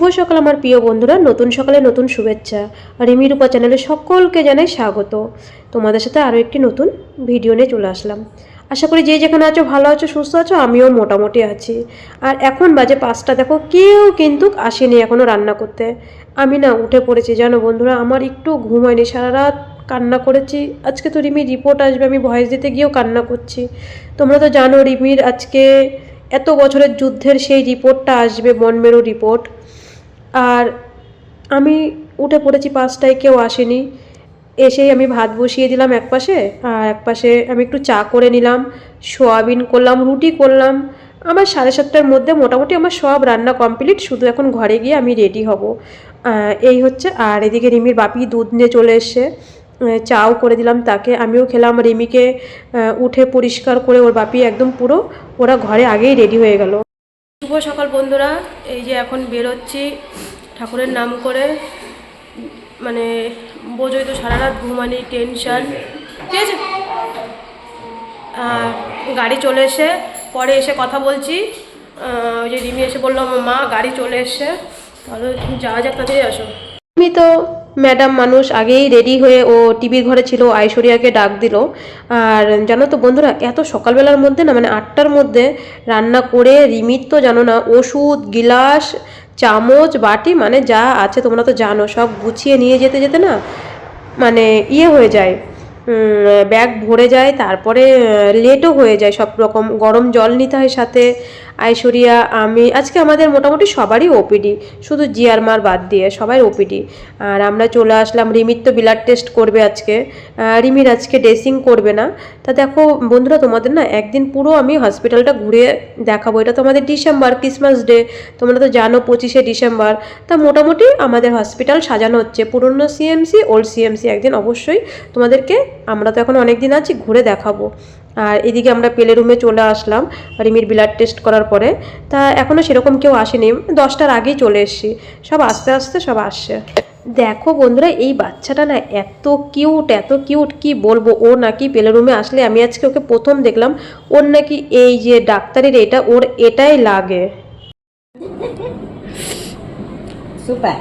শুভ সকাল আমার প্রিয় বন্ধুরা, নতুন সকালে নতুন শুভেচ্ছা। রিমি রূপা চ্যানেলে সকলকে জানাই স্বাগত। তোমাদের সাথে আরও একটি নতুন ভিডিও নিয়ে চলে আসলাম। আশা করি যে যেখানে আছো, ভালো আছো, সুস্থ আছো, আমিও মোটামুটি আছি। আর এখন বাজে পাঁচটা, দেখো কেউ কিন্তু আসেনি এখনও রান্না করতে। আমি না উঠে পড়েছি, জানো বন্ধুরা, আমার একটু ঘুম হয়নি সারা রাত কান্না করেছি। আজকে তো রিমির রিপোর্ট আসবে, আমি ভয়েস দিতে গিয়েও কান্না করছি। তোমরা তো জানো রিমির আজকে এত বছরের যুদ্ধের সেই রিপোর্টটা আসবে, বনমেরু রিপোর্ট আর আমি উঠে পড়েছি পাঁচটায়, কেউ আসেনি। এসেই আমি ভাত বসিয়ে দিলাম এক পাশে আর এক পাশে আমি একটু চা করে নিলাম, সোয়াবিন করলাম, রুটি করলাম। আমার সাড়ে সাতটার মধ্যে মোটামুটি আমার সব রান্না কমপ্লিট, শুধু এখন ঘরে গিয়ে আমি রেডি হব। এই হচ্ছে, আর এদিকে রিমির বাপি দুধ নিয়ে চলে এসছে। চাও করে দিলাম তাকে, আমিও খেলাম। রিমিকে উঠে পরিষ্কার করে ওর বাপি একদম পুরো, ওরা ঘরে আগেই রেডি হয়ে গেল। শুভ সকাল বন্ধুরা, এই যে এখন বেরোচ্ছি। ঠাকুরের নাম করে মানে বোঝোই তো সারা রাত ঘুমানি টেনশন ঠিক আছে? গাড়ি চলে এসে, পরে এসে কথা বলছি। ওই যে রিমি এসে বলল, আমার মা গাড়ি চলে এসে তাহলে যাওয়া যাক তাড়াতাড়ি আসো। তুমি তো ম্যাডাম মানুষ আগেই রেডি হয়ে ও টিভির ঘরে ছিল, ঐশ্বরিয়াকে ডাক দিল। আর জানো তো বন্ধুরা, এত সকালবেলার মধ্যে না মানে আটটার মধ্যে রান্না করে রিমির তো জানো না, ওষুধ, গিলাস চামচ, বাটি মানে যা আছে তোমরা তো জানো, সব গুছিয়ে নিয়ে যেতে যেতে না মানে ইয়ে হয়ে যায়। ব্যাগ ভরে যায়, তারপরে লেটও হয়ে যায় সব রকম গরম জল নিতে হয় সাথে। আইশ্বরিয়া আমি, আজকে আমাদের মোটামুটি সবারই ওপিডি শুধু জিয়ার মার বাদ দিয়ে সবাই ওপিডি আর আমরা চলে আসলাম, রিমির তো ব্লাড টেস্ট করবে আজকে। রিমির আজকে ড্রেসিং করবে না। তা দেখো, বন্ধুরা, তোমাদের না একদিন পুরো আমি হসপিটালটা ঘুরে দেখাবো। এটা তো আমাদের ডিসেম্বর ক্রিসমাস ডে তোমরা তো জানো পঁচিশে ডিসেম্বর। তা মোটামুটি আমাদের হসপিটাল সাজানো হচ্ছে। পুরনো সিএমসি ওল্ড সিএমসি একদিন অবশ্যই তোমাদেরকে, আমরা তো এখন অনেক দিন আছি, ঘুরে দেখাবো। আর এদিকে আমরা পেলে রুমে চলে আসলাম রিমির ব্লাড টেস্ট করার পরে। তা এখনও সেরকম কেউ আসেনি দশটার আগেই চলে এসছি। সব আস্তে আস্তে সব আসছে। দেখো বন্ধুরা এই বাচ্চাটা না এত কিউট এত কিউট কি বলব? ও নাকি পেলে রুমে আসলে আমি আজকে ওকে প্রথম দেখলাম ওর নাকি এই যে ডাক্তারের এটা ওর এটাই লাগে। সুপার।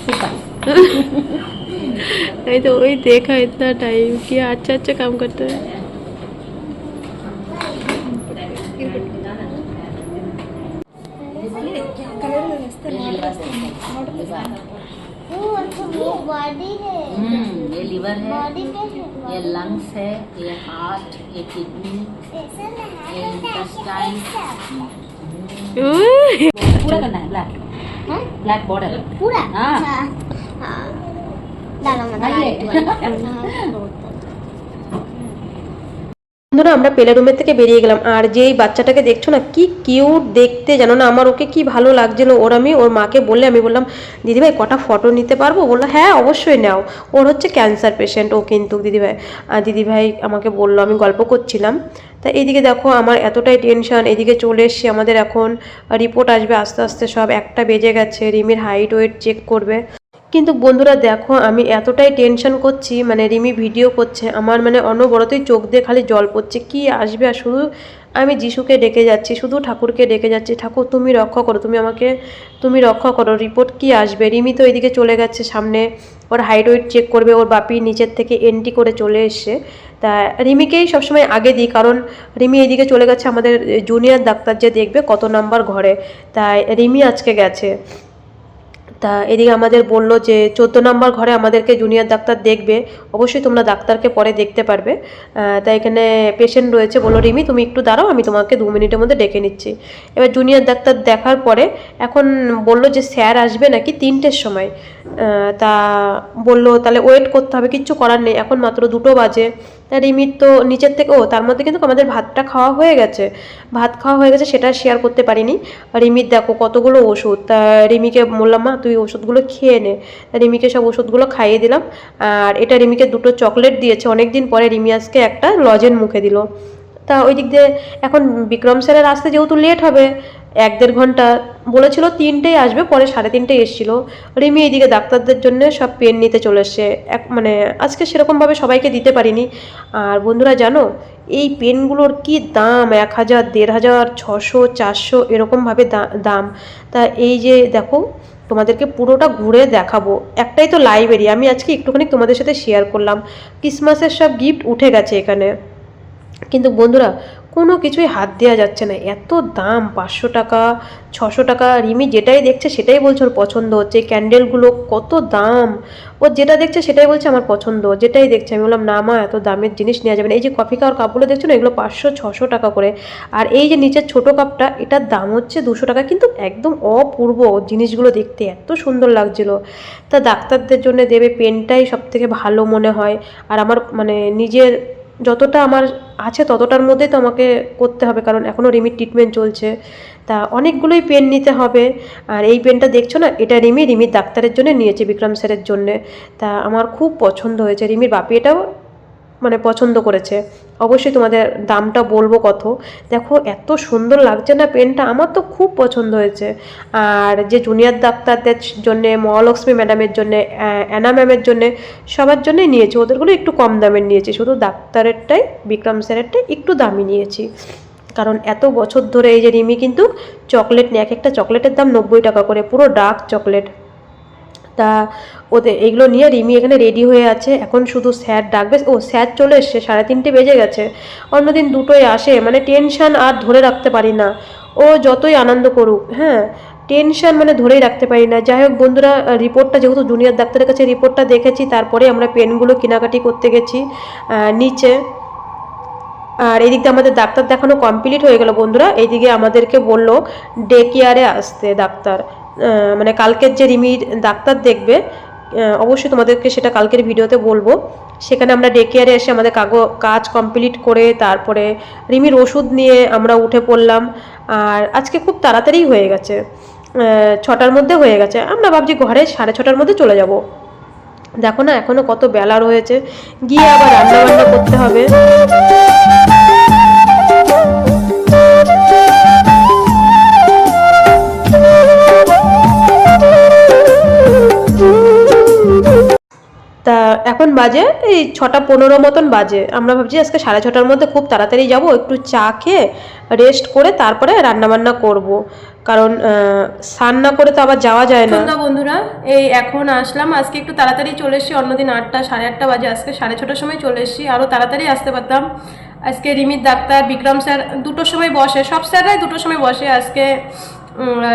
সুপার। नहीं तो वही देखा इतना टाइम किया अच्छा अच्छा काम करते हैं। बॉडी है हम्म, ये लीवर है बॉडी ये लंग्स है ये हार्ट ये किडनी ये इंटेस्टाइन पूरा करना है ब्लैक ब्लैक बॉर्डर पूरा? हाँ। বন্ধুরা, আমরা পেলে রুমের থেকে বেরিয়ে গেলাম। আর যেই বাচ্চাটাকে দেখছ না, কি কিউট দেখতে জানো না? আমার ওকে কি ভালো লাগছিল ওর আমি, ওর মাকে বললে আমি বললাম, দিদিভাই, কটা ফটো নিতে পারব? বলল হ্যাঁ অবশ্যই নাও। ওর হচ্ছে ক্যান্সার পেশেন্ট ও কিন্তু দিদিভাই। আর দিদিভাই আমাকে বলল, আমি গল্প করছিলাম। তা এইদিকে দেখো, আমার এতটাই টেনশন এদিকে চলে এসছে আমাদের এখন। রিপোর্ট আসবে আস্তে আস্তে সব। একটা বেজে গেছে। রিমির হাইট ওয়েট চেক করবে। কিন্তু বন্ধুরা দেখো, আমি এতটাই টেনশন করছি মানে রিমি ভিডিও করছে, আমার মানে অনবরতই চোখ দিয়ে খালি জল পড়ছে, কি আসবে আর শুধু আমি যিশুকে ডেকে যাচ্ছি, শুধু ঠাকুরকে ডেকে যাচ্ছি, ঠাকুর তুমি রক্ষা করো, তুমি আমাকে, তুমি রক্ষা করো রিপোর্ট কি আসবে? রিমি তো এদিকে চলে গেছে সামনে, ওর হাইট ওয়েট চেক করবে, ওর বাপি নিচের থেকে এন্ট্রি করে চলে এসছে। তা রিমিকেই সবসময় আগে দিই, কারণ রিমি এদিকে চলে গেছে আমাদের জুনিয়র ডাক্তার যে দেখবে কত নাম্বার ঘরে। তাই রিমি আজকে গেছে। তা এদিকে আমাদের বলল যে, চোদ্দ নম্বর ঘরে আমাদেরকে জুনিয়র ডাক্তার দেখবে। অবশ্যই তোমরা ডাক্তারকে পরে দেখতে পারবে। তাই এখানে পেশেন্ট রয়েছে। বলল, রিমি, তুমি একটু দাঁড়াও, আমি তোমাকে দু মিনিটের মধ্যে ডেকে নিচ্ছি। এবার জুনিয়র ডাক্তার দেখার পরে এখন বলল যে, স্যার আসবে নাকি তিনটের সময়? তা বলল, তাহলে ওয়েট করতে হবে, কিচ্ছু করার নেই। এখন মাত্র দুটো বাজে। তা রিমির তো নিচের থেকে, ও, তার মধ্যে কিন্তু আমাদের ভাতটা খাওয়া হয়ে গেছে। ভাত খাওয়া হয়ে গেছে, সেটা শেয়ার করতে পারিনি। রিমির দেখো কতগুলো ওষুধ। তা, রিমিকে বললাম, মা, তুই ওষুধগুলো খেয়ে নে। রিমিকে সব ওষুধগুলো খাইয়ে দিলাম। আর এটা রিমিকে দুটো চকলেট দিয়েছে। অনেক দিন পরে রিমি আজকে একটা লজেন মুখে দিল। তা ওই দিক দিয়ে এখন বিক্রম স্যারের আসতে যেহেতু লেট হবে এক দেড় ঘণ্টা বলেছিল তিনটেই আসবে, পরে সাড়ে তিনটে এসেছিল। রিমি এইদিকে ডাক্তারদের জন্য সব পেন নিতে চলে এসছে। এক মানে আজকে সেরকমভাবে সবাইকে দিতে পারিনি। আর বন্ধুরা জানো, এই পেনগুলোর কি দাম? এক হাজার, দেড় হাজার, ছশো, চারশো এরকমভাবে দাম। তা এই যে দেখো, তোমাদেরকে পুরোটা ঘুরে দেখাবো। একটাই তো লাইব্রেরি, আমি আজকে একটুখানি তোমাদের সাথে শেয়ার করলাম। ক্রিসমাসের সব গিফট উঠে গেছে এখানে। কিন্তু বন্ধুরা কোনো কিছুই হাত দেওয়া যাচ্ছে না। এত দাম, পাঁচশো টাকা, ছশো টাকা রিমি যেটাই দেখছে সেটাই বলছে ওর পছন্দ হচ্ছে। ক্যান্ডেলগুলো কত দাম। ও যেটা দেখছে সেটাই বলছে আমার পছন্দ। যেটাই দেখছে, আমি বললাম, না মা, এত দামের জিনিস নেওয়া যাবে না। এই যে কফি খাওয়ার কাপগুলো দেখছ না, এগুলো পাঁচশো, ছশো টাকা করে। আর এই যে নিচের ছোটো কাপটা, এটার দাম হচ্ছে দুশো টাকা। কিন্তু একদম অপূর্ব জিনিসগুলো দেখতে, এত সুন্দর লাগছিল। তা ডাক্তারদের জন্য দেবে, পেনটাই সব থেকে ভালো মনে হয়। আর আমার মানে নিজের যতটা আমার আছে ততটার মধ্যেই তো আমাকে করতে হবে, কারণ এখনও রিমির ট্রিটমেন্ট চলছে। তা অনেকগুলোই পেন নিতে হবে। আর এই পেনটা দেখছ না, এটা রিমি, রিমির ডাক্তারের জন্য নিয়েছে, বিক্রম স্যারের জন্যে। তা আমার খুব পছন্দ হয়েছে। রিমির বাপি এটাও মানে পছন্দ করেছে। অবশ্যই তোমাদের দামটা বলব কত। দেখো, এত সুন্দর লাগছে না পেনটা, আমার তো খুব পছন্দ হয়েছে। আর যে জুনিয়র ডাক্তারদের জন্যে, মহালক্ষ্মী ম্যাডামের জন্যে অ্যানা ম্যামের জন্যে, সবার জন্যই নিয়েছি। ওদেরগুলো একটু কম দামের নিয়েছি, শুধু ডাক্তারেরটাই, বিক্রম স্যারেরটাই একটু দামি নিয়েছি। কারণ এত বছর ধরে এই যে রিমি কিন্তু চকলেট নিয়ে, এক একটা চকলেটের দাম নব্বই টাকা করে, পুরো ডার্ক চকলেট। তা ওদের এগুলো নিয়ে রিমি এখানে রেডি হয়ে আছে। এখন শুধু স্যার ডাকবে। ও, স্যার চলে এসছে, সাড়ে তিনটে বেজে গেছে। অন্যদিন দুটোই আসে মানে টেনশান আর ধরে রাখতে পারি না। ও যতই আনন্দ করুক হ্যাঁ টেনশন মানে ধরেই রাখতে পারি না। যাই হোক বন্ধুরা রিপোর্টটা যেহেতু জুনিয়র ডাক্তারের কাছে রিপোর্টটা দেখেছি, তারপরে আমরা পেনগুলো কেনাকাটি করতে গেছি নিচে। আর এদিকে আমাদের ডাক্তার দেখানো কমপ্লিট হয়ে গেল বন্ধুরা। এইদিকে আমাদেরকে বলল ডে কেয়ারে আসতে ডাক্তার। মানে কালকের যে রিমির ডাক্তার দেখবে অবশ্যই তোমাদেরকে সেটা কালকের ভিডিওতে বলব। সেখানে আমরা ডে কেয়ারে এসে আমাদের কাগজ কাজ কমপ্লিট করে, তারপরে রিমির ওষুধ নিয়ে আমরা উঠে পড়লাম। আর আজকে খুব তাড়াতাড়ি হয়ে গেছে। ছটার মধ্যে হয়ে গেছে। আমরা ভাবছি ঘরে সাড়ে ছটার মধ্যে চলে যাব। দেখো না, এখনও কত বেলা রয়েছে। গিয়ে আবার রান্না বান্না করতে হবে। এখন বাজে এই ছটা পনেরো মতন বাজে। আমরা ভাবছি আজকে সাড়ে ছটার মধ্যে খুব তাড়াতাড়ি যাব, একটু চা খেয়ে রেস্ট করে তারপরে রান্নাবান্না করব। কারণ স্নান না করে তো আবার যাওয়া যায় না। বন্ধুরা, এই এখন আসলাম, আজকে একটু তাড়াতাড়ি চলে এসেছি, অন্যদিন আটটা, সাড়ে আটটা বাজে, আজকে সাড়ে ছটার সময় চলে এসেছি আরও তাড়াতাড়ি আসতে পারতাম। আজকে রিমির ডাক্তার, বিক্রম স্যার দুটোর সময় বসে, সব স্যাররাই দুটোর সময় বসে আজকে।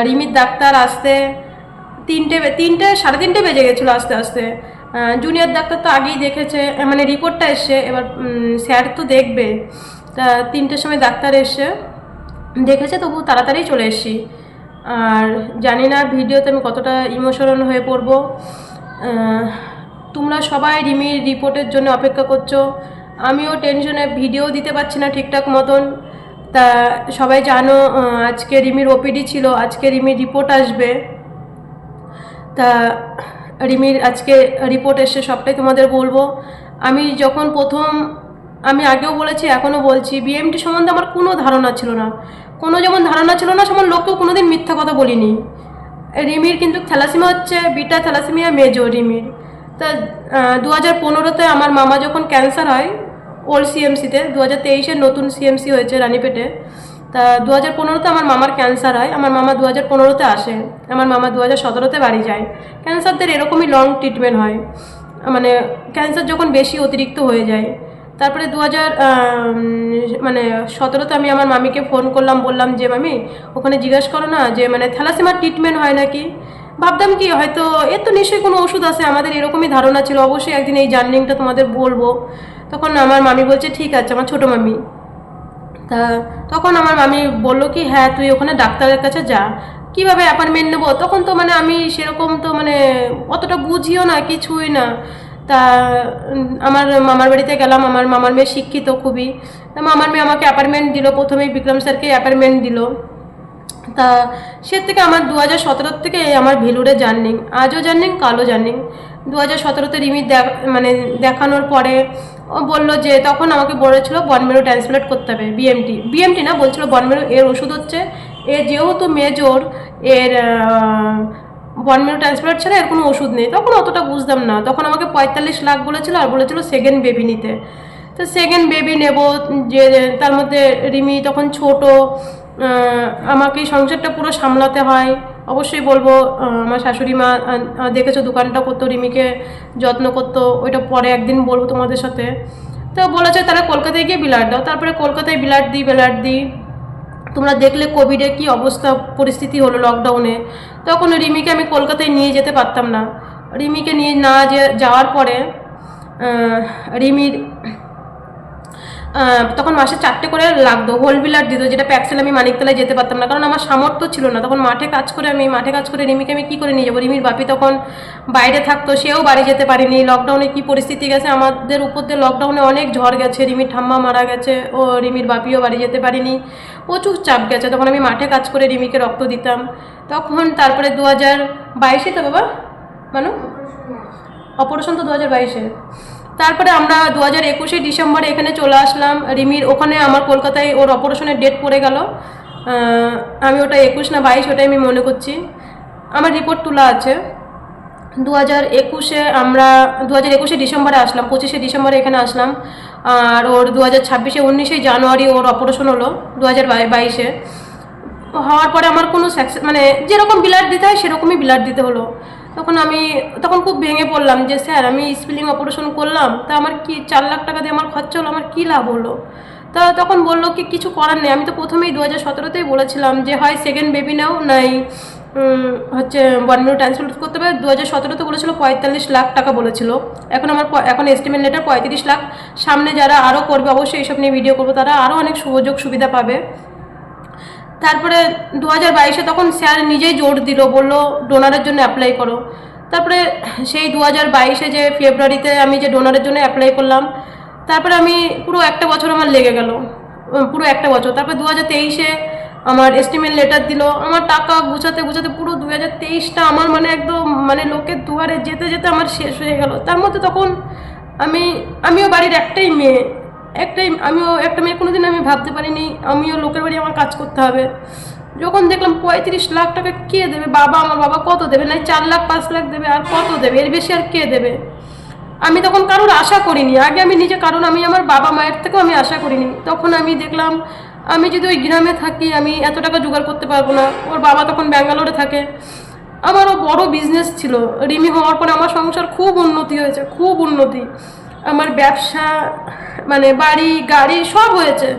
রিমির ডাক্তার আসতে তিনটে তিনটে, সাড়ে তিনটে বেজে গেছিল আস্তে আস্তে। জুনিয়র ডাক্তার তো আগেই দেখেছে মানে রিপোর্টটা এসছে, এবার স্যার তো দেখবে। তা তিনটের সময় ডাক্তার এসে দেখেছে তবু তাড়াতাড়ি চলে এসেছি। আর জানি না ভিডিওতে আমি কতটা ইমোশনাল হয়ে পড়ব। তোমরা সবাই রিমির রিপোর্টের জন্য অপেক্ষা করছ। আমিও টেনশনে ভিডিও দিতে পারছি না ঠিকঠাক মতন। তা সবাই জানো আজকে রিমির ওপিডি ছিল, আজকে রিমির রিপোর্ট আসবে। তা রিমির আজকে রিপোর্ট এসে সবটাই তোমাদের বলব। আমি যখন প্রথম, আমি আগেও বলেছি, এখনও বলছি বিএমটি সম্বন্ধে আমার কোনো ধারণা ছিল না। কোনো যেমন ধারণা ছিল না, সেমন লোককেও কোনোদিন মিথ্যা কথা বলিনি। রিমির কিন্তু থ্যালাসিমা হচ্ছে, বিটা থ্যালাসিমিয়া মেজো রিমির। তা দু হাজার পনেরোতে আমার মামা যখন ক্যান্সার হয় ওল্ড সিএমসিতে দু হাজার তেইশের নতুন সিএমসি হয়েছে রানীপেটে। তা দু হাজার পনেরোতে আমার মামার ক্যান্সার হয়। আমার মামা দু হাজার পনেরোতে আসে। আমার মামা দু হাজার সতেরোতে বাড়ি যায়। ক্যান্সারদের এরকমই লং ট্রিটমেন্ট হয়। মানে ক্যান্সার যখন বেশি অতিরিক্ত হয়ে যায়। তারপরে দু হাজার মানে সতেরোতে আমি আমার মামিকে ফোন করলাম, বললাম যে, মামি, ওখানে জিজ্ঞাসা করো না যে মানে থ্যালাসেমার ট্রিটমেন্ট হয় নাকি? ভাবতাম কি, হয়তো এর তো নিশ্চয়ই কোনো ওষুধ আছে। আমাদের এরকমই ধারণা ছিল। অবশ্যই একদিন এই জার্নিংটা তোমাদের বলব। তখন আমার মামি বলছে, ঠিক আছে, আমার ছোটো মামি। তা তখন আমার মামি বলল কি হ্যাঁ তুই ওখানে ডাক্তারের কাছে যা। কীভাবে অ্যাপয়েন্টমেন্ট নেব? তখন তো মানে আমি সেরকম তো মানে অতটা বুঝিও না, কিছুই না। তা আমার মামার বাড়িতে গেলাম, আমার মামার মেয়ে শিক্ষিত খুবই। তা মামার মেয়ে আমাকে অ্যাপয়েন্টমেন্ট দিল, প্রথমেই বিক্রম স্যারকে অ্যাপয়েন্টমেন্ট দিল। তা সে থেকে আমার দু হাজার সতেরোর থেকে আমার ভেলুরে জার্নিং আজও জার্নিং কালো জার্নিং দু হাজার সতেরোতে রিমি দেখ- মানে দেখানোর পরে ও বলল যে তখন আমাকে বলেছিল বনমেরু ট্রান্সপ্লেট করতে হবে বিএমটি বিএমটি না, বলছিল বনমেরু, এর ওষুধ হচ্ছে, এ যেহেতু মেজর এর মিনিট ট্রান্সপ্লান্ট ছাড়া এর কোনো ওষুধ নেই, তখন অতটা বুঝতাম না, তখন আমাকে পঁয়তাল্লিশ লাখ বলেছিল আর বলেছিল সেকেন্ড বেবি নিতে। তো সেকেন্ড বেবি নেব, যে তার মধ্যে রিমি তখন ছোট আমাকে সংসারটা পুরো সামলাতে হয়। অবশ্যই বলব আমার শাশুড়ি মা দেখেছ দোকানটা করতো রিমিকে যত্ন করতো, ওইটা পরে একদিন বলব তোমাদের সাথে। তো বলেছে তাহলে কলকাতায় গিয়ে বিলাট দাও, তারপরে কলকাতায় বিলাট দিই বিলাট দিই। তোমরা দেখলে কোভিডে কি অবস্থা, পরিস্থিতি হলো লকডাউনে তখন রিমিকে আমি কলকাতায় নিয়ে যেতে পারতাম না। রিমিকে নিয়ে না যাওয়ার পরে রিমির তখন মাসে চারটে করে লাগতো হোল বিলার দিত যেটা প্যাক্সেল আমি মানিকতলায় যেতে পারতাম না কারণ আমার সামর্থ্য ছিল না। তখন মাঠে কাজ করে আমি মাঠে কাজ করে রিমিকে আমি কী করে নিয়ে যাব? রিমির বাপি তখন বাইরে থাকতো সেও বাড়ি যেতে পারিনি। লকডাউনে কি পরিস্থিতি গেছে? আমাদের উপর দিয়ে লকডাউনে অনেক ঝড় গেছে রিমির ঠাম্মা মারা গেছে ও রিমির বাপিও বাড়ি যেতে পারিনি। প্রচুর চাপ গেছে। তখন আমি মাঠে কাজ করে রিমিকে রক্ত দিতাম। তখন তারপরে দু হাজার বাইশে তো বাবা মানু? অপারেশন তো দু হাজার বাইশে। তারপরে আমরা দু হাজার একুশে ডিসেম্বরে এখানে চলে আসলাম। রিমির, ওখানে আমার কলকাতায় ওর অপারেশনের ডেট পড়ে গেল। আমি ওটা একুশ না বাইশ, ওটাই আমি মনে করছি। আমার রিপোর্ট তোলা আছে। দু হাজার একুশে আমরা দু হাজার একুশে ডিসেম্বরে আসলাম, পঁচিশে ডিসেম্বরে এখানে আসলাম। আর ওর দু হাজার ছাব্বিশে, উনিশে জানুয়ারি ওর অপারেশন হলো দু হাজার বাইশে। হওয়ার পরে আমার কোনো সাকসেস মানে যেরকম ব্লাড দিতে হয়, সেরকমই ব্লাড দিতে হলো। তখন আমি, তখন খুব ভেঙে পড়লাম যে, স্যার, আমি স্পিলিং অপারেশন করলাম, তা আমার কি চার লাখ টাকা দিয়ে আমার খরচা হলো, আমার কী লাভ হলো? তা তখন বলল কি, কিছু করার নেই। আমি তো প্রথমেই দু হাজার সতেরোতেই বলেছিলাম যে, হয় সেকেন্ড বেবি নাও, নাই হচ্ছে ওয়ান মিনিট ট্রান্সফার করতে হবে দু হাজার সতেরোতে বলেছিলো পঁয়তাল্লিশ লাখ টাকা বলেছিল। এখন আমার এখন এস্টিমেট লেটার পঁয়ত্রিশ লাখ। সামনে যারা আরও করবে, অবশ্যই এইসব নিয়ে ভিডিও করব, তারা আরও অনেক সুযোগ সুবিধা পাবে। তারপরে দু হাজার বাইশে তখন স্যার নিজেই জোর দিল, বলল ডোনারের জন্য অ্যাপ্লাই করো। তারপরে সেই দু হাজার বাইশে যে ফেব্রুয়ারিতে আমি যে ডোনারের জন্য অ্যাপ্লাই করলাম, তারপরে আমি পুরো একটা বছর আমার লেগে গেল পুরো একটা বছর। তারপরে দু হাজার তেইশে আমার এস্টিমেট লেটার দিল, আমার টাকা গুছাতে গুছাতে পুরো দু হাজার তেইশটা আমার মানে একদম মানে লোকের দুয়ারে যেতে যেতে আমার শেষ হয়ে গেল। তার মধ্যে তখন আমি, আমিও বাড়ির একটাই মেয়ে একটাই, আমিও, একটা মেয়ে কোনোদিন আমি ভাবতে পারিনি, আমিও লোকের বাড়ি আমার কাজ করতে হবে। যখন দেখলাম পঁয়ত্রিশ লাখ টাকা কে দেবে? বাবা, আমার বাবা কত দেবে? নাই চার লাখ, পাঁচ লাখ দেবে, আর কত দেবে? এর বেশি আর কে দেবে? আমি তখন কারোর আশা করিনি। আগে আমি নিজে, কারণ আমি আমার বাবা মায়ের থেকেও আমি আশা করিনি। তখন আমি দেখলাম, আমি যদি ওই গ্রামে থাকি, আমি এত টাকা জোগাড় করতে পারব না। ওর বাবা তখন ব্যাঙ্গালোরে থাকে। আমারও বড় বিজনেস ছিল। রিমি হওয়ার পরে আমার সংসার খুব উন্নতি হয়েছে, খুব উন্নতি। আমার ব্যবসা মানে বাড়ি, গাড়ি সব হয়েছে।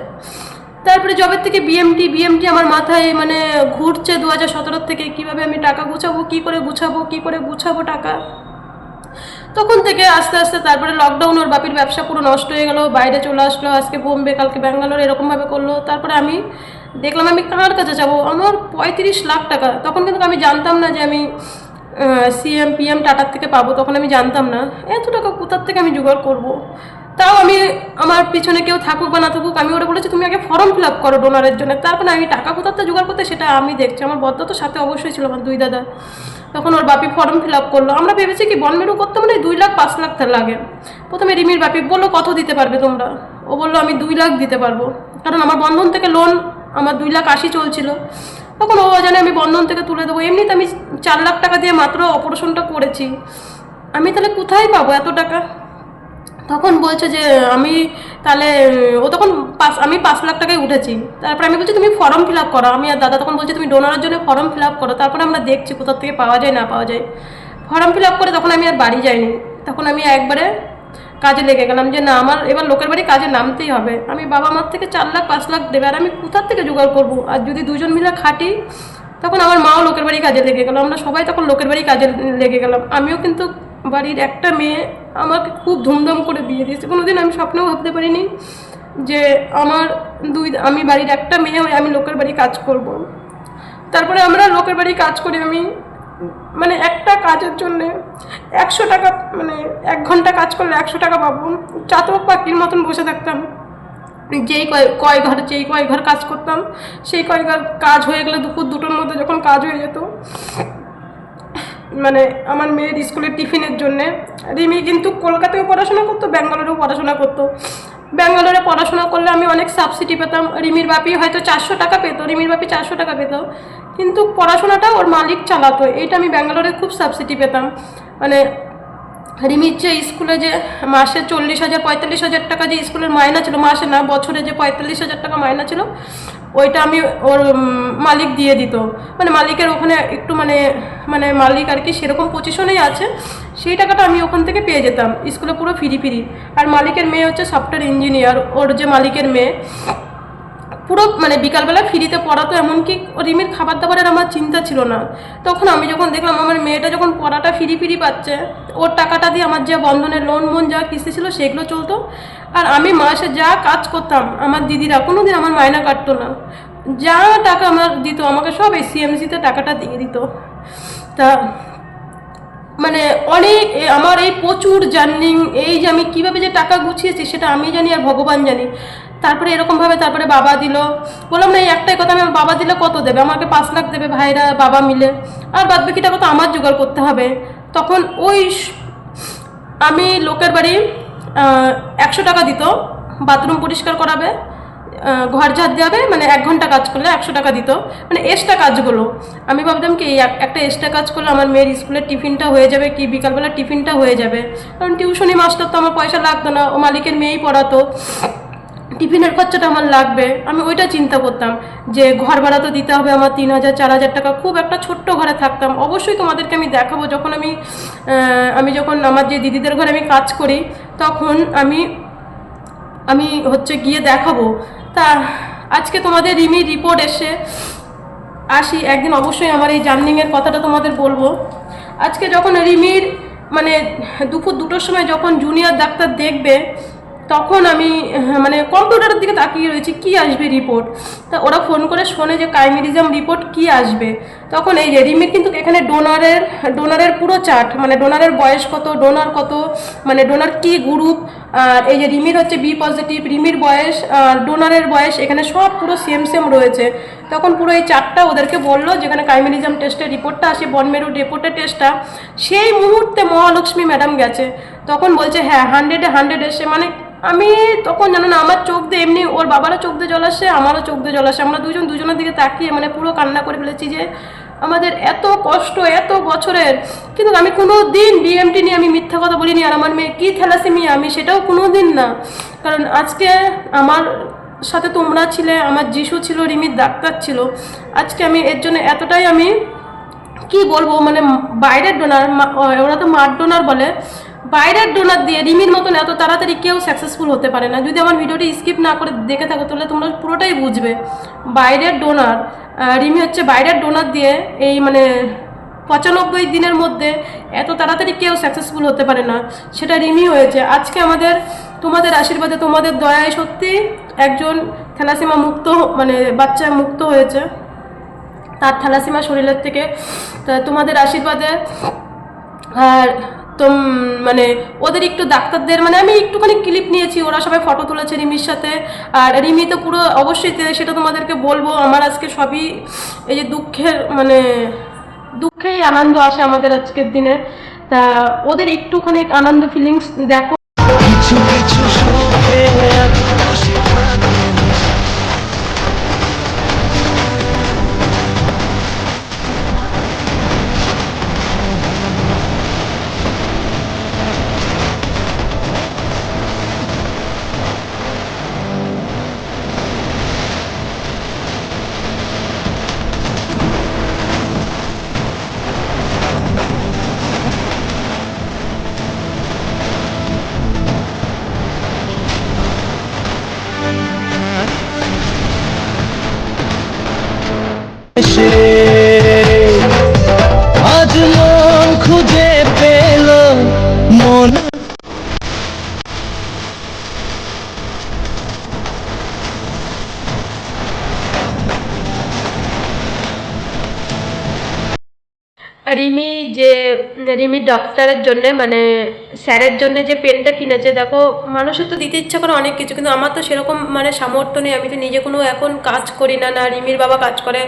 তারপরে জবের থেকে বিএমটি বিএমটি আমার মাথায় মানে ঘুরছে দু হাজার সতেরো থেকে, কীভাবে আমি টাকা গুছাবো, কী করে গুছাবো, কী করে গুছাবো টাকা। তখন থেকে আস্তে আস্তে তারপরে লকডাউন ওর বাপির ব্যবসা পুরো নষ্ট হয়ে গেল, বাইরে চলে আসলো, আজকে বোম্বে, কালকে ব্যাঙ্গালোর, এরকমভাবে করল। তারপরে আমি দেখলাম আমি কার কাছে যাব? আমার পঁয়ত্রিশ লাখ টাকা। তখন কিন্তু আমি জানতাম না যে আমি সিএম পিএম টাটার থেকে পাবো, তখন আমি জানতাম না। এত টাকা কোথার থেকে আমি জোগাড় করব। তাও আমি আমার পিছনে কেউ থাকুক বা না থাকুক, আমি ওরা বলেছি, তুমি আগে ফর্ম ফিল আপ করো ডোনারের জন্য। তারপরে আমি টাকা থেকে জোগাড় করতে, সেটা আমি দেখছি। আমার বদ্ধ তো সাথে অবশ্যই ছিল, আমার দুই দাদা। তখন ওর বাপি ফর্ম ফিল আপ করল। আমরা ভেবেছি কি বনমেরু করতে মানে দুই লাখ, পাঁচ লাখ লাগে। প্রথমে রিমির বাপি বলল, কত দিতে পারবে তোমরা? ও বলল, আমি দুই লাখ দিতে পারব। কারণ আমার বন্ধন থেকে লোন আমার দুই লাখ আশি চলছিল। তখন ও জানে আমি বন্ধন থেকে তুলে দেবো। এমনিতে আমি চার লাখ টাকা দিয়ে মাত্র অপারেশনটা করেছি। আমি তাহলে কোথায় পাবো এত টাকা? তখন বলছে যে, আমি তাহলে, ও তখন পাঁচ, আমি পাঁচ লাখ টাকায় উঠেছি। তারপরে আমি বলছি, তুমি ফর্ম ফিল আপ করো। আমি আর দাদা তখন বলছি, তুমি ডোনারের জন্য ফর্ম ফিল আপ করো। তারপরে আমরা দেখছি কোথা থেকে পাওয়া যায়, না পাওয়া যায়। ফর্ম ফিল আপ করে তখন আমি আর বাড়ি যাইনি। তখন আমি একবারে কাজে লেগে গেলাম যে না, আমার এবার লোকের বাড়ি কাজে নামতেই হবে। আমি বাবা মার থেকে চার লাখ, পাঁচ লাখ দেবে, আর আমি কোথার থেকে জোগাড় করব? আর যদি দুজন মিলে খাটি, তখন আমার মাও লোকের বাড়ি কাজে লেগে গেলো। আমরা সবাই তখন লোকের বাড়ি কাজে লেগে গেলাম। আমিও কিন্তু বাড়ির একটা মেয়ে, আমাকে খুব ধুমধাম করে বিয়ে দিয়েছে। কোনোদিন আমি স্বপ্নেও ভাবতে পারিনি যে আমার দুই, আমি বাড়ির একটা মেয়ে হয়ে আমি লোকের বাড়ি কাজ করব। তারপরে আমরা লোকের বাড়ি কাজ করি আমি মানে একটা কাজের জন্য একশো টাকা মানে এক ঘণ্টা কাজ করলে একশো টাকা পাবো। চাতক পাখির মতন বসে থাকতাম। যেই কয় কয় ঘর, যেই কয় ঘর কাজ করতাম, সেই কয় ঘর কাজ হয়ে গেলে দুপুর দুটোর মধ্যে যখন কাজ হয়ে যেত মানে আমার মেয়ের স্কুলের টিফিনের জন্যে। রিমি কিন্তু কলকাতায়ও পড়াশোনা করতো, ব্যাঙ্গালোরেও পড়াশোনা করতো। ব্যাঙ্গালোরে পড়াশোনা করলে আমি অনেক সাবসিডি পেতাম। রিমির বাপি হয়তো চারশো টাকা পেতো, রিমির বাপি চারশো টাকা পেতো। কিন্তু পড়াশোনাটা ওর মালিক চালাতো, এইটা আমি ব্যাঙ্গালোরে খুব সাবসিডি পেতাম। মানে রিমির যে স্কুলে যে মাসে চল্লিশ হাজার, পঁয়তাল্লিশ হাজার টাকা যে স্কুলের মায়না ছিল, মাসে না, বছরে যে পঁয়তাল্লিশ হাজার টাকা মায়না ছিল ওইটা আমি ওর মালিক দিয়ে দিত। মানে মালিকের ওখানে একটু মানে মানে মালিক আর কি সেরকম পজিশনেই আছে, সেই টাকাটা আমি ওখান থেকে পেয়ে যেতাম। স্কুলে পুরো ফিরি ফিরি আর মালিকের মেয়ে হচ্ছে সফটওয়্যার ইঞ্জিনিয়ার ওর যে মালিকের মেয়ে পুরো মানে বিকালবেলা ফ্রিতে পড়াতো এমনকি রিমির খাবার দাবারের আমার চিন্তা ছিল না। তখন আমি যখন দেখলাম আমার মেয়েটা যখন পড়াটা ফ্রি ফ্রি পাচ্ছে, ওর টাকাটা দিয়ে আমার যে বন্ধনের লোন মোন যা কিস্তি ছিল সেগুলো চলতো। আর আমি মাসে যা কাজ করতাম, আমার দিদিরা কোনো দিন আমার মায়না কাটতো না। যা টাকা আমার দিত, আমাকে সব এই সিএমসিতে টাকাটা দিয়ে দিত। তা মানে অনেক আমার এই প্রচুর জার্নিং, এই যে আমি কীভাবে যে টাকা গুছিয়েছি সেটা আমি জানি আর ভগবান জানি। তারপরে এরকমভাবে তারপরে বাবা দিল। বললাম, না, এই একটাই কথা আমি বাবা দিলে কত দেবে? আমাকে পাঁচ লাখ দেবে ভাইরা, বাবা মিলে। আর বাদ বাকি টাকা তো আমার জোগাড় করতে হবে। তখন ওই আমি লোকের বাড়ি একশো টাকা দিত। বাথরুম পরিষ্কার করাবে ঘর ঝাড় দেওয়াবে মানে এক ঘণ্টা কাজ করলে একশো টাকা দিত। মানে এক্সট্রা কাজগুলো। আমি ভাবতাম কি এক- একটা এক্সট্রা কাজ করলে আমার মেয়ের স্কুলের টিফিনটা হয়ে যাবে কি বিকালবেলা টিফিনটা হয়ে যাবে। কারণ টিউশনি মাস্টার তো আমার পয়সা লাগতো না, ও মালিকের মেয়েই পড়াতো। টিফিনের খরচাটা আমার লাগবে। আমি ওইটা চিন্তা করতাম যে ঘর ভাড়া তো দিতে হবে আমার তিন হাজার, চার হাজার টাকা। খুব একটা ছোট্ট ঘরে থাকতাম। অবশ্যই তোমাদেরকে আমি দেখাবো যখন আমি আমি যখন আমার যে দিদিদের ঘরে আমি কাজ করি, তখন আমি আমি হচ্ছে গিয়ে দেখাবো। তা আজকে তোমাদের রিমি রিপোর্ট এসে আসি। একদিন অবশ্যই আমার এই জার্নিংয়ের কথাটা তোমাদের বলব। আজকে যখন রিমির মানে দুপুর দুটোর সময় যখন জুনিয়র ডাক্তার দেখবে তখন আমি হ্যাঁ, মানে কম্পিউটারের দিকে তাকিয়ে রয়েছি কি আসবে রিপোর্ট তা ওরা ফোন করে শোনে যে কাইমিরিজম রিপোর্ট কি আসবে। তখন এই যে রিমির কিন্তু এখানে ডোনারের ডোনারের পুরো চার্ট মানে ডোনারের বয়স কত ডোনার কত মানে ডোনার কি গ্রুপ আর এই যে রিমির হচ্ছে বি পজিটিভ রিমির বয়স আর ডোনারের বয়স, এখানে সব পুরো সেম সেম রয়েছে। তখন পুরো এই চারটা ওদেরকে বলল, যেখানে কাইমেরিজম টেস্টের রিপোর্টটা আসে বনমেরু রিপোর্টের টেস্টটা সেই মুহূর্তে মহালক্ষ্মী ম্যাডাম গেছে। তখন বলছে হ্যাঁ হান্ড্রেডে হান্ড্রেড এসে মানে আমি তখন জানো না, আমার চোখ দিয়ে এমনি ওর বাবারও চোখ দিয়ে জল আসে, আমারও চোখ দিয়ে জল আসে। আমরা দুজন দুজনের দিকে তাকিয়ে মানে পুরো কান্না করে ফেলেছি যে আমাদের এত কষ্ট, এত বছরের। কিন্তু আমি কোনো দিন বিএমটি নিয়ে আমি মিথ্যা কথা বলিনি, আর আমার মেয়ে কী থ্যালাসেমিয়া? আমি সেটাও কোনো দিন না। কারণ আজকে আমার সাথে তোমরা ছিলে, আমার যিশু ছিল, রিমির ডাক্তার ছিল। আজকে আমি এর জন্য এতটাই আমি কি বলব মানে বাইরের ডোনার ওরা তো মার ডোনার বলে। বাইরের ডোনার দিয়ে রিমির মতন এত তাড়াতাড়ি কেউ সাকসেসফুল হতে পারে না। যদি আমার ভিডিওটি স্কিপ না করে দেখে থাকো, তাহলে তোমরা পুরোটাই বুঝবে। বাইরের ডোনার রিমি হচ্ছে বাইরের ডোনার দিয়ে এই মানে পঁচানব্বই দিনের মধ্যে এত তাড়াতাড়ি কেউ সাকসেসফুল হতে পারে না। সেটা রিমি হয়েছে। আজকে আমাদের, তোমাদের আশীর্বাদে, তোমাদের দয়ায় সত্যি একজন থ্যালাসিমা মুক্ত মানে বাচ্চা মুক্ত হয়েছে। তার থ্যালাসিমা শরীরের থেকে। তোমাদের আশীর্বাদে, আর তোম মানে ওদের একটু ডাক্তারদের মানে আমি একটুখানি ক্লিপ নিয়েছি, ওরা সবাই ফটো তুলেছে রিমির সাথে। আর রিমি তো পুরো অবশ্যই সেটা তোমাদেরকে বলব, আমার আজকে সবই এই যে দুঃখের মানে দুঃখেই আনন্দ আসে আমাদের আজকের দিনে। তা ওদের একটুখানি আনন্দ ফিলিংস দেখো রিমি যে, রিমি ডক্টরের জন্য মানে স্যারের জন্য যে পেনটা কিনেছে, দেখো, মানুষের তো দিতে ইচ্ছা করে অনেক কিছু, কিন্তু আমার তো সেরকম মানে সামর্থ্য নেই। আমি তো নিজে কোনো এখন কাজ করি না না রিমির বাবা কাজ করে।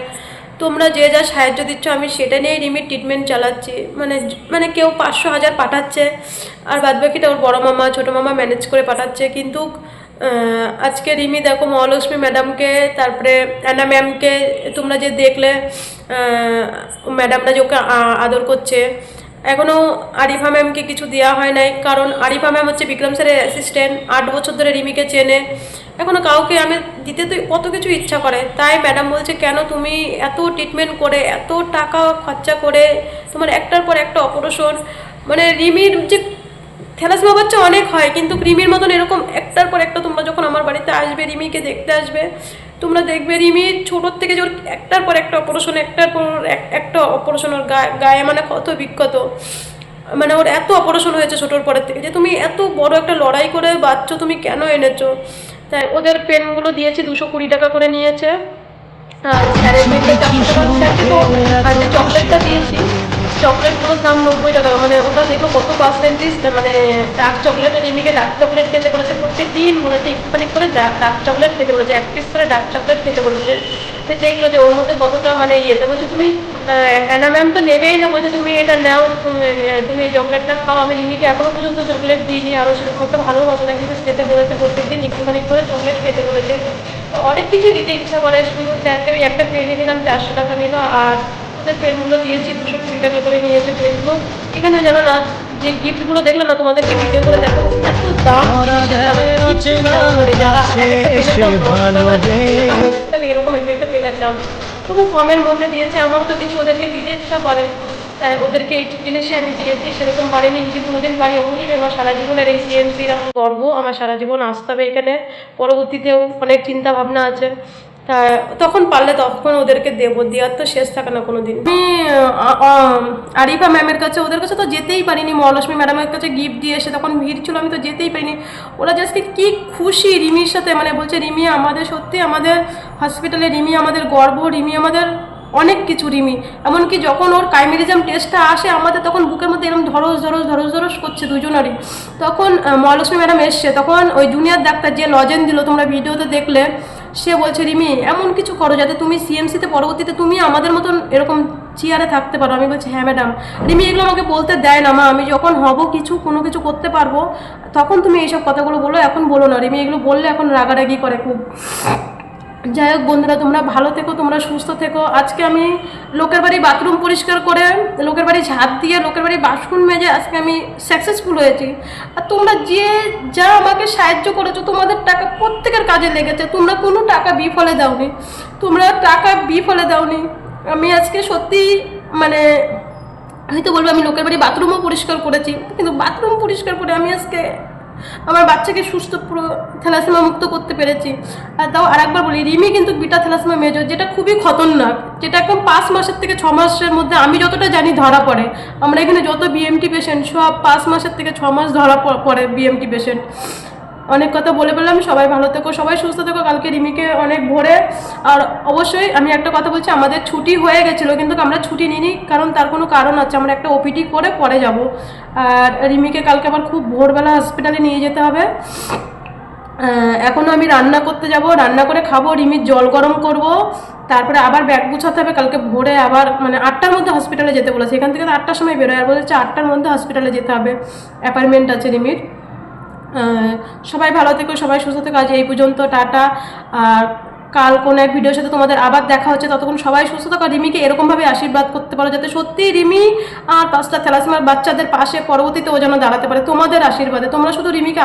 তোমরা যে যা সাহায্য দিচ্ছ, আমি সেটা নিয়েই রিমির ট্রিটমেন্ট চালাচ্ছি। মানে মানে কেউ পাঁচশো হাজার পাঠাচ্ছে, আর বাদ বাকিটা ওর বড়ো মামা, ছোটো মামা ম্যানেজ করে পাঠাচ্ছে। কিন্তু আজকে রিমি, দেখো, মহালক্ষ্মী ম্যাডামকে তারপরে অ্যানা ম্যামকে তোমরা যে দেখলে ম্যাডামরা যে ওকে আদর করছে। এখনও আরিফা ম্যামকে কিছু দেওয়া হয় নাই, কারণ আরিফা ম্যাম হচ্ছে বিক্রম স্যারের অ্যাসিস্ট্যান্ট আট বছর ধরে রিমিকে চেনে। এখনও কাউকে আমি দিতে তো কত কিছু ইচ্ছা করে, তাই ম্যাডাম বলছে, কেন তুমি এত ট্রিটমেন্ট করে, এত টাকা খরচা করে তোমার একটার পর একটা অপারেশন মানে রিমির যে থ্যালাসমা বাচ্চা অনেক হয়, কিন্তু রিমির মতন এরকম একটার পর একটা তোমরা যখন আমার বাড়িতে আসবে, রিমিকে দেখতে আসবে তোমরা দেখবে রিমি ছোটোর থেকে যে ওর একটার পর একটা অপারেশন একটার পর এক- একটা অপারেশন ওর গায়ে গায়ে মানে কত বিক্ষত মানে ওর এত অপারেশন হয়েছে ছোটোর পরের থেকে। যে তুমি এত বড় একটা লড়াই করে বাচ্চা তুমি কেন এনেছো? তাই ওদের পেনগুলো দিয়েছি দুশো কুড়ি টাকা করে নিয়েছে। আর স্যারের পেনটা চারশো টাকা স্যারকে তো চকলেটটা দিয়েছি। চকলেটগুলোর দাম নব্বই টাকা। মানে ওটা দেখো কত পার্সেন্টেজ মানে ডার্ক চকলেট রিমিকে ডার্ক চকলেট খেতে বলেছে প্রত্যেক দিন বলেছে একটুখানি করে ডার্ক চকলেট খেতে বলেছে। এক পিস করে ডার্ক চকলেট খেতে বলেছে। তো দেখল যে ওর মধ্যে কতটা মানে ইয়েতে বলছে, তুমি অ্যানা ম্যাম তো নেবেই না। বলছে, তুমি এটা নাও, তুমি এই চকলেটটা খাও। আমি রিমিকে এখনও পর্যন্ত চকলেট দিইনি। আরও সেরকম একটা ভালো মশলা কিন্তু খেতে বলেছে প্রত্যেকদিন, একটুখানি করে চকলেট খেতে বলেছে। অনেক কিছু দিতে ইচ্ছা করে। শুধু আমি একটা পেয়ে দিলাম, চারশো টাকা নিল। আর ওদের পেনগুলো দিয়েছি দুশো কুড়ি টাকা করে নিয়েছে পেনগুলো। এখানে জানো না যে গিফটগুলো দেখলে না তোমাদেরকে ভিডিও করে দেখো এত দাম। এরকম একটা পেনের দাম খুব কমের মধ্যে দিয়েছে আমার তো কিছু ওদেরকে দিতে ইচ্ছা করে। তাই ওদেরকে এই জিনিসে আমি দিয়েছি সেরকম পারিনি কিন্তু কোনোদিন পারি অবশ্যই আমার সারা জীবনের এই সিএমসির আমার গর্ব আমার সারা জীবন আসতে হবে এখানে। পরবর্তীতেও অনেক চিন্তা ভাবনা আছে। তখন পারলে তখন ওদেরকে দেবো, দেওয়ার তো শেষ থাকে না কোনো দিন আমি আরিফা ম্যামের কাছে, ওদের কাছে তো যেতেই পারিনি, মহালক্ষ্মী ম্যাডামের কাছে গিফট দিয়ে এসে তখন ভিড় ছিল, আমি তো যেতেই পারিনি। ওরা জাস্ট কি খুশি রিমির সাথে মানে বলছে, রিমি আমাদের সত্যি আমাদের হসপিটালে রিমি আমাদের গর্ব, রিমি আমাদের অনেক কিছু রিমি। এমনকি যখন ওর কাইমেরিজম টেস্টটা আসে, আমাদের তখন বুকের মধ্যে এরকম ধরস ধরস ধরস ধরস করছে দুজনেরই। তখন মহালক্ষ্মী ম্যাডাম এসছে, তখন ওই জুনিয়র ডাক্তার যে লজেন দিল, তোমরা ভিডিওতে দেখলে সে বলছে, রিমি, এমন কিছু করো যাতে তুমি সিএমসিতে পরবর্তীতে তুমি আমাদের মতন এরকম চেয়ারে থাকতে পারো। আমি বলছি হ্যাঁ ম্যাডাম রিমি, এগুলো আমাকে বলতে দেয় না, মা। আমি যখন হব কিছু, কোনো কিছু করতে পারব, তখন তুমি এইসব কথাগুলো বলো। এখন বলো না, রিমি, এগুলো বললে এখন রাগারাগি করে খুব। যাই হোক বন্ধুরা, তোমরা ভালো থেকো, তোমরা সুস্থ থেকো। আজকে আমি লোকের বাড়ি বাথরুম পরিষ্কার করে, লোকের বাড়ি ঝাঁপ দিয়ে, লোকের বাড়ি বাসন মেজে আজকে আমি সাকসেসফুল হয়েছি। আর তোমরা যে যা আমাকে সাহায্য করেছ, তোমাদের টাকা প্রত্যেকের কাজে লেগেছে। তোমরা কোনো টাকা বিফলে দাওনি। তোমরা টাকা বিফলে দাওনি। আমি আজকে সত্যি মানে হয়তো বলব আমি লোকের বাড়ি বাথরুমও পরিষ্কার করেছি, কিন্তু বাথরুম পরিষ্কার করে আমি আজকে আমার বাচ্চাকে সুস্থ থ্যালাসেমা মুক্ত করতে পেরেছি। আর তাও আরেকবার বলি, রিমি কিন্তু বিটা থ্যালাসেমা মেজর, যেটা খুবই খতরনাক, যেটা এখন পাঁচ মাসের থেকে ছ মাসের মধ্যে আমি যতটা জানি ধরা পড়ে। আমরা এখানে যত বিএমটি পেশেন্ট সব পাঁচ মাসের থেকে ছ মাস ধরা পড়ে বিএমটি পেশেন্ট অনেক কথা বলে বললাম সবাই ভালো থেকো, সবাই সুস্থ থেকো। কালকে রিমিকে অনেক ভোরে। আর অবশ্যই আমি একটা কথা বলছি, আমাদের ছুটি হয়ে গেছিল, কিন্তু আমরা ছুটি নিইনি, কারণ তার কোনো কারণ আছে আমরা একটা ওপিটি করে পরে যাব। আর রিমিকে কালকে আবার খুব ভোরবেলা হসপিটালে নিয়ে যেতে হবে। এখনও আমি রান্না করতে যাব, রান্না করে খাব রিমির জল গরম করব, তারপরে আবার ব্যাগ গুছাতে হবে, কালকে ভোরে আবার মানে আটটার মধ্যে হসপিটালে যেতে বলেছে, এখান থেকে তো আটটার সময় বেরোয়, আর বলেছে আটটার মধ্যে হসপিটালে যেতে হবে। অ্যাপয়েন্টমেন্ট আছে রিমির। সবাই ভালো থেকো, সবাই সুস্থ থেকো। আজ এই পর্যন্ত, টাটা। আর কাল কোন এক ভিডিওর সাথে তোমাদের আবার দেখা হচ্ছে, ততক্ষণ সবাই সুস্থ থাকো। রিমিকে এরকমভাবে আশীর্বাদ করতে পারো, যাতে সত্যি রিমি আর পাঁচটা থ্যালাসমার বাচ্চাদের পাশে পরবর্তীতে ও যেন দাঁড়াতে পারে। তোমাদের আশীর্বাদে। তোমরা শুধু রিমিকে